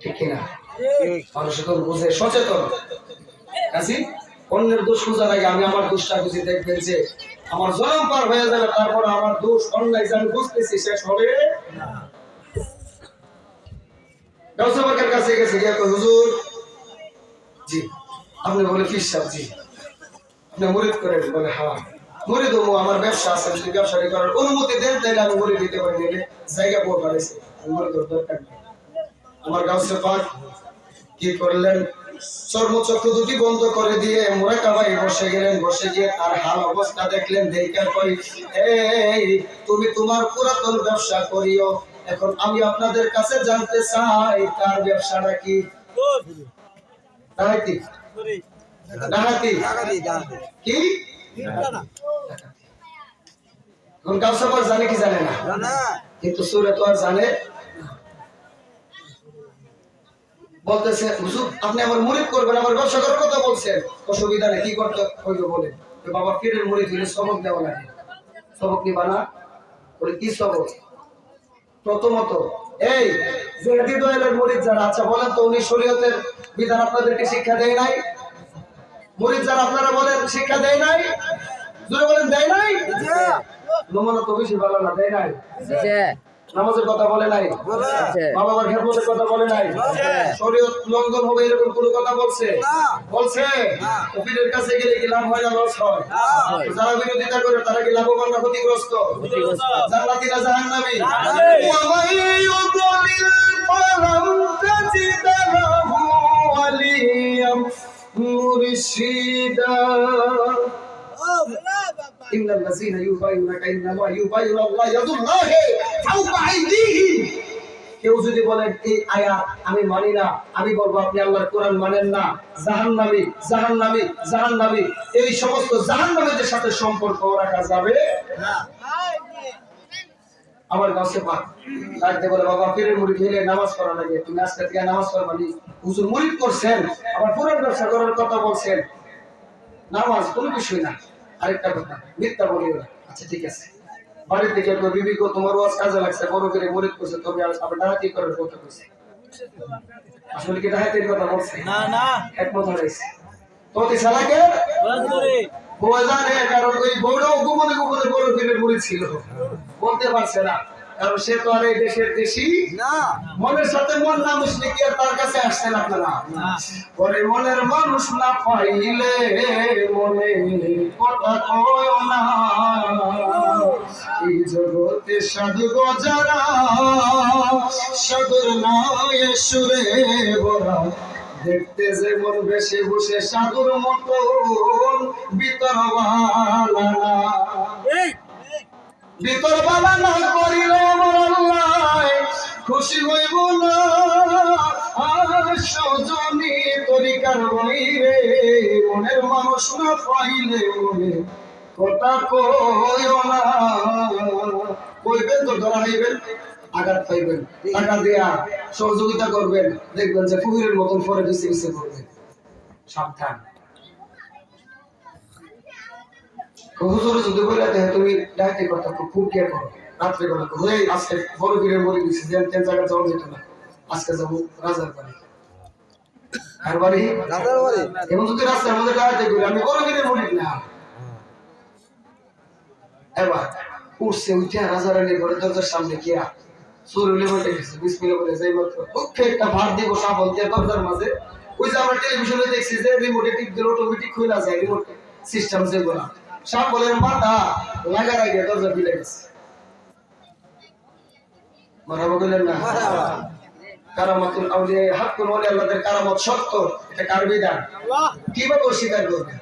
ঠিক কিনা? মানুষ বুঝে, সচেতন। অন্যের দোষ খোঁজার আগে আমি আমার দোষটা বুঝে দেখবেন যে আমার পার হয়ে যাবে, তারপর আমার দোষ অন্যায় যে আমি বুঝতেছি, শেষ হবে কাছে গেছে, গিয়ে হুজুর, জি, আপনি বলে ফিস জি। আপনি মরিদ করেন বলে হ্যাঁ। মরিদ হব আমার ব্যবসা আছে, যদি ব্যবসাটি করার অনুমতি দেন, তাহলে আমি মরিদ দিতে পারি জায়গা পর পারেছে মরিদ দরকার নেই। আমার গাউসে পাক কি করলেন? চর্মচক্র দুটি বন্ধ করে দিয়ে মোরাকাবাই বসে গেলেন বসে গিয়ে তার হাল অবস্থা দেখলেন দেখার পরে এই তুমি তোমার পুরাতন ব্যবসা করিও। এখন আমি আপনাদের কাছে জানতে চাই তার ব্যবসাটা কি? ডাকাতি। ডাকাতি। কি? এখন পাক জানে কি জানে না? কিন্তু সুরে তো আর জানে। বলতেছে হুজুর আপনি আমার মুরিদ করবেন আমার ব্যবসা করার কথা বলছেন। অসুবিধা নেই কি করতে হইবে বলে তো বাবা পীরের মুরিদ হইলে সবক দেওয়া লাগে। সবক নিবা না? বলে কি সবক? প্রথমত এই যে হাদি দয়ালের মুরিদ যারা আচ্ছা বলেন তো উনি শরীয়তের বিধান আপনাদেরকে শিক্ষা দেয় নাই? মুরিদ যারা আপনারা বলেন শিক্ষা দেয় নাই? জোরে বলেন দেয় নাই? নমুনা তো বেশি ভালো না দেয় নাই? নামাজের কথা বলে নাই। বাবা মার খেদমতের কথা বলে নাই। শরীয়ত লঙ্ঘন হবে এরকম কোনো কথা বলছে? বলছে? কপিলের কাছে গেলে কি লাভ হয় না লস হয়? যারা বিরোধিতা করে তারা কি লাভবান না ক্ষতিগ্রস্ত? জান্নাতি না জাহান্নামী? মুরশিদা। إن الذين يبايعونك إنما يبايعون الله يد الله فوق أيديهم কেউ যদি বলেন এই আয়াত আমি মানি না আমি বলবো আপনি আল্লাহর কোরআন মানেন না জাহান্নামী জাহান্নামী জাহান্নামী এই সমস্ত জাহান্নামীদের সাথে সম্পর্ক রাখা যাবে আমার কাছে পাক ডাকতে বলে বাবা পীরের মুড়ি খেলে নামাজ পড়া লাগে তুমি আজকে থেকে নামাজ পড়বা নি হুজুর মুরিদ করছেন আবার পুরান ব্যবসা করার কথা বলছেন নামাজ কোনো বিষয় না আরেকটা কথা মিথ্যা বলিও না। আচ্ছা ঠিক আছে। বাড়ির থেকে একবার বিবি কো তোমার ওয়াজ কাজে লাগছে বড় করে মরিদ করছে তবে আর আবার ডাহাতি করার কথা কইছে। আসলে কি ডাহাতির কথা বলছে? না না। একমত হয়েছে। তো শালাকে কারণ ওই বউরাও গোপনে গোপনে বড় পীরের ছিল। বলতে পারছে না। কারণ সে তো আর এই দেশের দেশি। না। মনের সাথে মন না মিশলে কি আর তার কাছে আসছেন আপনারা? পরে মনের মানুষ না পাইলে মনে কথা কয় না। এই জগতে সাধু গজারা নয় সুরে বরা দেখতে যেমন বেশি বসে সাধুর মতন ভিতর বালা ভিতর বালা না খুশি হইব না। আর তরিকার বইরে মনের মানুষ না পাইলে মনে কথা কইও না। কইবেন তো, ধরা হইবেন আঘাত পাইবেন, টাকা দেয়া সহযোগিতা করবেন। দেখবেন যে ফুহিরের মতন পরে বেশি বেশি করবেন সাবধান। হুজুর যদি বলে দেয় তুমি ডাইতে কথা খুব খুব কে করো। রাত্রে বেলা করো এই আজকে বড় ফিরে মরে গেছি যে তেন জায়গা যাওয়া যেত না। আজকে যাব রাজার বাড়ি। আর বাড়ি? রাজার বাড়ি। এবং যদি রাস্তার মধ্যে ডাইতে করি আমি বড় না। এবার উঠছে উঠে ঘরে দরজার সামনে গিয়া সুরুলে বসে গেছে বলে যাই মাত্র ওকে একটা ভাত দিব সাবল দিয়ে দরজার মাঝে। ওই যে আমরা টেলিভিশনে দেখছি যে রিমোটে টিপ দিলে অটোমেটিক খুলে যায় রিমোট সিস্টেম যেগুলা। সাবলের মাথা লাগার আগে দরজা খুলে গেছে। মারাবো বললেন না? কারামাতুল আউলিয়া হাত কোন ওলি আল্লাহদের কারামত সত্য এটা কার বিধান? কীভাবে অস্বীকার করবে?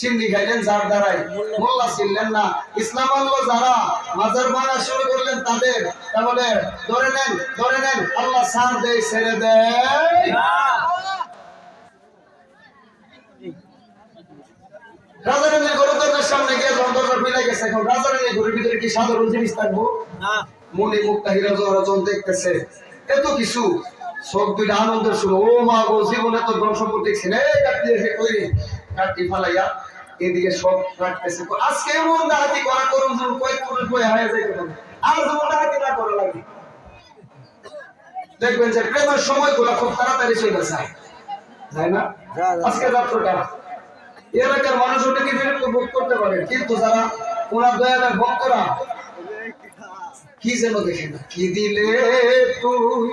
সিন্দি খাইলেন যার দ্বারাই মোল্লা ছিলেন না। ইসলাম আল্লাহ যারা মাজার বানা শুরু করলেন তাদের। তাহলে ধরে নেন ধরে নেন আল্লাহ সার দেয় ছেড়ে দেয়। রাজারানীর ঘরের দরজার সামনে গিয়ে যখন দরজা মিলে গেছে। এখন রাজারানীর ঘরের ভিতরে কি সাধারণ জিনিস থাকব? না। মনে মুক্তা হীরা জহরাজন দেখতেছে। এত কিছু। সব দুইটা আনন্দের শুরু। ও মা গো জীবনে তো ধন সম্পদ দেখছি না। এই কাটতে এসে কই কাটতি ফালাইয়া এদিকে সব রাখতেছে। আজকে এমন ডাকাতি করা করুন যেন কয়েক পুরুষ বই হারিয়ে যাইতে পারে আর যেমন ডাকাতি না করা লাগে। দেখবেন যে প্রেমের সময়গুলো খুব তাড়াতাড়ি চলে যায়। তাই না? আজকে রাত্রটা এলাকার মানুষ ওটাকে ভোগ করতে পারে, কিন্তু যারা ওনার দয়ালের ভক্তরা, কি যেন দেখে না, কি দিলে তুই